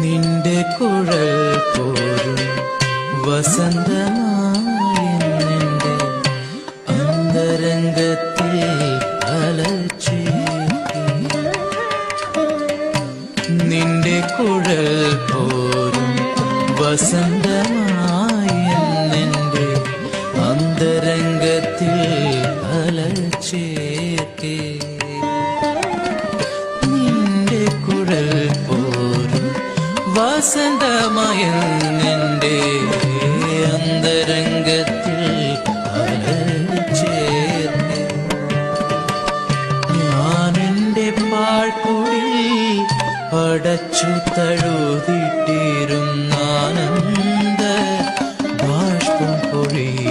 നിന്റെ കുഴൽ പോരും വസന്തമായി നിന്റെ അന്തരംഗത്തിൽ അലച്ചേർത്തി നിന്റെ കുഴൽ പോരും. വസന്തമായി നിന്റെ അന്തരംഗത്തിൽ അലച്ചേർത്തി നിന്റെ കുഴൽ പോരും. വസന്തമായ നിന്റെ അന്തരംഗത്തിൽ അലച്ചേർത്തി ഞാൻ എന്റെ പാഴ്ക്കുടി അടച്ചു തഴുതിട്ടിരുന്നാനന്ദ ബാഷ്പം പൊഴിയ.